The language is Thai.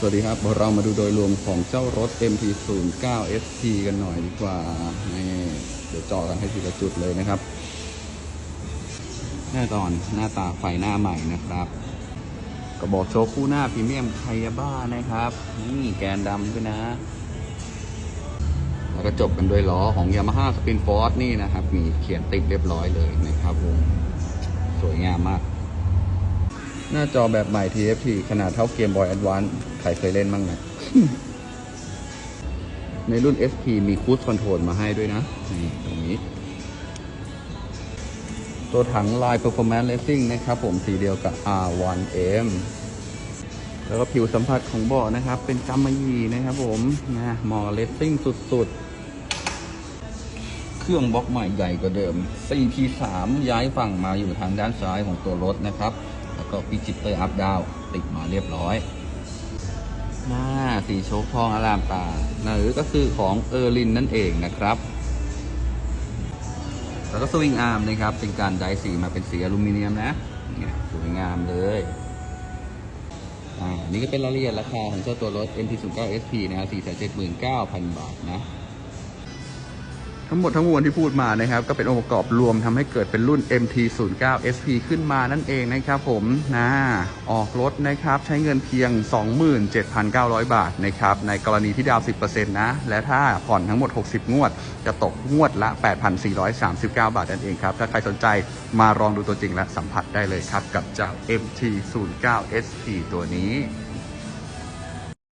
สวัสดีครับ เรามาดูโดยรวมของเจ้ารถ MT09 ST กันหน่อยดีกว่านี่เดี๋ยวเจาะกันให้ทีละจุดเลยนะครับ แน่นอนหน้าตาไฟหน้าใหม่นะครับกระบอกโชว์คู่หน้าพรีเมียมไคยาบ้านะครับ นี่แกนดำด้วยนะ แล้วก็จบกันด้วยล้อของ Yamaha Spin Force นี่นะครับ มีเขียนติดเรียบร้อยเลยนะครับผมสวยงามมาก หน้าจอแบบใหม่ TFT ขนาดเท่าเกม Boy Advance ใครเคยเล่นบ้างนะ ในรุ่น SP มีคู i คอนโทรลมาให้ด้วยนะ นี่ตรงนี้ ตัวถังลาย Performance Racing นะครับผมสีเดียวกับ R1M แล้วก็ผิวสัมผัสของเบาะนะครับ เป็นกำมะหยี่นะครับผมนะมอเลสซิ่งสุดๆ เครื่องบล็อกใหม่ใหญ่กว่าเดิม CP3 ย้ายฝั่งมาอยู่ทางด้านซ้ายของตัวรถนะครับ แล้วก็พิจิตเตอร์อัพดาวติดมาเรียบร้อย หน้าสีโชคทองอลามตาหรือก็คือของเออร์ลินนั่นเองนะครับแล้วก็สวิงอาร์มนะครับ เป็นการไดสีมาเป็นสีอลูมิเนียมนะสวยงามเลยอ่านี่ก็เป็นรายละเอียดราคาของเจ้าตัวรถ MT09 SP นะฮะ479,000 บาทนะ ทั้งหมดทั้งมวลที่พูดมานะครับ ก็เป็นองค์ประกอบรวมทำให้เกิดเป็นรุ่น MT09 SP ขึ้นมานั่นเองนะครับผมนะออกรถนะครับใช้เงินเพียง 27,900 บาทนะครับในกรณีที่ดาวน์10%นะ และถ้าผ่อนทั้งหมด 60 งวด จะตกงวดละ 8,439 บาทนั่นเองครับ ถ้าใครสนใจมาลองดูตัวจริงและสัมผัสได้เลยครับ กับเจ้า MT09 SP ตัวนี้